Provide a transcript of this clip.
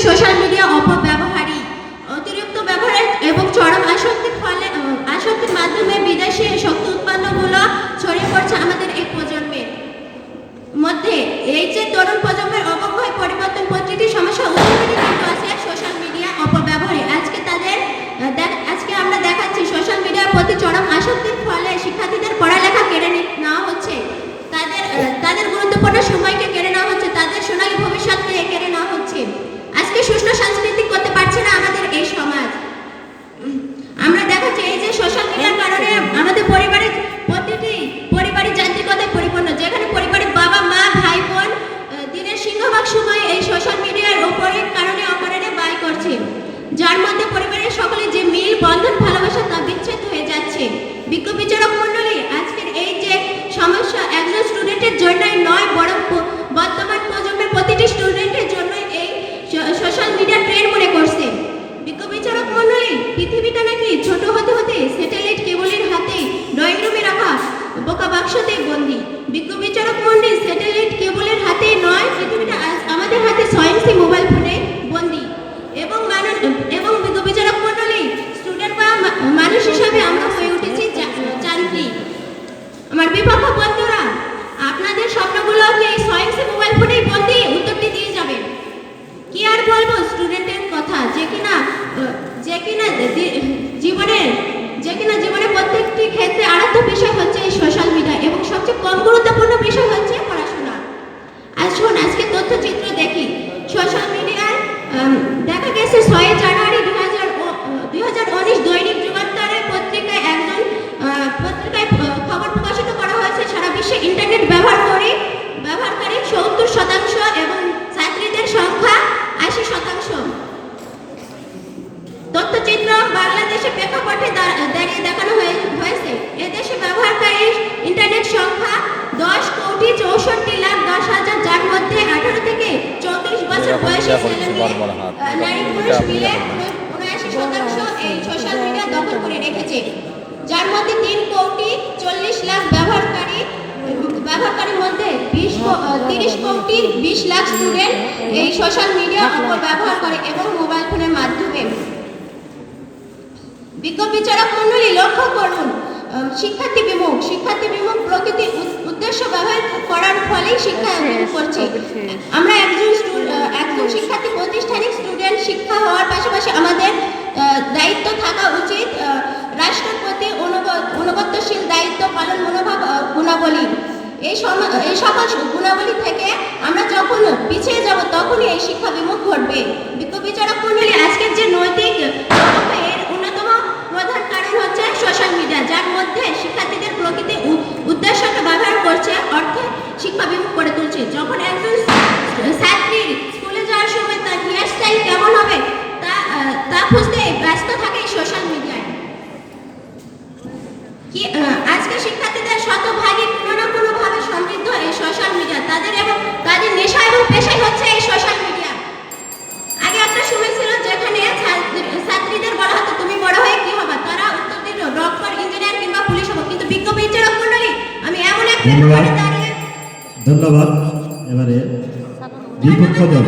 Social media অপব্যবহারই অতিরিক্ত ব্যবহার এবং চরম আসক্তির ফলে আসক্তির মাধ্যমে বিদেশি শক্তি উৎপন্নগুলো ছড়িয়ে পড়ছে আমাদের এই প্রজন্মের মধ্যে। এই যে তরুণ প্রজন্মের অবক্ষয় পরিবর্তন প্রতিটি সমস্যা উদ্ভাবনই কিন্তু আছে সোশ্যাল মিডিয়া অপব্যবহারে আজকে তাদের আহ, দেখ- আজকে আমরা দেখাচ্ছি সোশ্যাল মিডিয়ার প্রতি চরম আসক্তির ফলে শিক্ষার্থীদের পড়ালেখা কেড়ে নি- নেওয়া হচ্ছে তাদের আহ, তাদের গুরুত্বপূর্ণ সময়কে কেড়ে নেওয়া হচ্ছে তাদের সোনালী ভবিষ্যৎকে কেড়ে নেওয়া হচ্ছে আজকে সুষ্ঠু সাংস্কৃতিক করতে পারছে না আমাদের এই সমাজ উম, আমরা দেখাচ্ছি এই যে সোশ্যাল মিডিয়ার কারণে আমাদের পরিবারের প্রতিটি পরিবারের যান্ত্রিকতায় পরিপূর্ণ যেখানে পরিবারের বাবা মা ভাই বোন আহ, দিনের সিংহভাগ সময় এই সোশ্যাল মিডিয়ার উপরে কারণে অকারণে ব্যয় করছে যার মধ্যে পরিবারের সকলে যে মিল, বন্ধন, ভালোবাসা, তা বিচ্ছেদ হয়ে যাচ্ছে। বিজ্ঞ বিচারক মণ্ডলী, আজকের এই যে সমস্যা, একজন স্টুডেন্টের জন্যই নয়, বরং বর্তমান প্রজন্মের প্রতিটি স্টুডেন্টের জন্যই এই সোশ্যাল মিডিয়া ট্রেন্ড মনে করছে। বিজ্ঞ বিচারক মণ্ডলী, পৃথিবীটা নাকি ছোট হতে হতে স্যাটেলাইট কেবলের হাতে ড্রয়িং রুমে রাখা বোকা বাক্সতে বন্দি। বিজ্ঞ বিচারক মণ্ডলী স্যাটেলাইট কেবলের হাতে নয়, পৃথিবীটা আমার বিপক্ষ বন্ধুরা, আপনাদের স্বপ্নগুলো কি এই ছয়ন্সি মোবাইল ফোনেই বন্দি উত্তরটি দিয়ে যাবেন কি আর বলব স্টুডেন্টের কথা, যে কিনা যে কিনা জীবনের যে কিনা জীবনের প্রত্যেকটি ক্ষেত্রে আরাধ্য বিষয় হচ্ছে এই সোশ্যাল মিডিয়া এবং সবচেয়ে কম গুরুত্বপূর্ণ বিষয় হচ্ছে পড়াশোনা। আসুন আজকে তথ্যচিত্র দেখি। সোশ্যাল মিডিয়ায় দেখা গেছে ছয় মিডিয়া দখল করে রেখেছে। যার মধ্যে তিন কোটি চল্লিশ লাখ ব্যবহারকারী ব্যবহারকারীর মধ্যে বিশ তিরিশ কোটি বিশ লাখ স্টুডেন্ট এই সোশ্যাল মিডিয়া ব্যবহার করে এবং মোবাইল ফোনের মাধ্যমে। বিজ্ঞ বিচারক মণ্ডলী লক্ষ্য করুন শিক্ষার্থী বিমুখ। শিক্ষার্থী বিমুখ প্রকৃতি উদ্দেশ্য ব্যবহার করার ফলেই শিক্ষা করছে। আমরা একজন শিক্ষার্থী প্রাতিষ্ঠানিক স্টুডেন্ট শিক্ষা হওয়ার পাশাপাশি আমাদের দায়িত্ব থাকা উচিত রাষ্ট্রের প্রতি অনুগত্যশীল দায়িত্ব পালন মনোভাব গুণাবলী। এই এই সকল গুণাবলী থেকে আমরা যখন পিছিয়ে যাব, তখনই এই শিক্ষা বিমুখ ঘটবে। বিজ্ঞ বিচারক মণ্ডলী আজকের যে নৈতিক এর অন্যতম প্রধান কারণ হচ্ছে সোশ্যাল মিডিয়া যার মধ্যে শিক্ষার্থীদের প্রকৃতি উদ্দেশ্যকে ব্যবহার করছে, অর্থে শিক্ষা বিমুখ করে তুলছে যখন একজন ছাত্রী স্কুলে যাওয়ার সময় তার হেয়ার স্টাইল কেমন হবে তা আহ, তা খুঁজতে ব্যস্ত থাকে সোশ্যাল মিডিয়ায় কি আজকে শিক্ষার্থীদের শতভাগই কোনো না কোনো ভাবে সমৃদ্ধ এই সোশ্যাল মিডিয়া তাদের এবং তাদের নেশা এবং পেশাই হচ্ছে এই সোশ্যাল মিডিয়া আগে একটা সময় ছিল যেখানে ছাত্রীদের বলা হতো তুমি বড় হয়ে কি হবে? তারা উত্তর দিল ডক্টর ইঞ্জিনিয়ার কিংবা পুলিশ হব। কিন্তু বিজ্ঞ বিচারক মণ্ডলী আমি এমন এক ধন্যবাদ। ধন্যবাদ। এবারে বিপক্ষ দল।